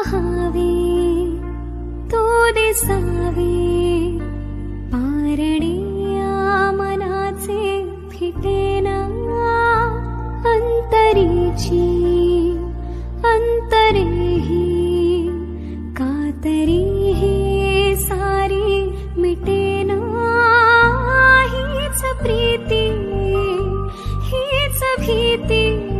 पहावे तो दिसावे पारणिया मनाचे फिटेना अन्तरीची अन्तरेहि। कातरी हे सारी मिटेना हीच प्रीती हीच भीती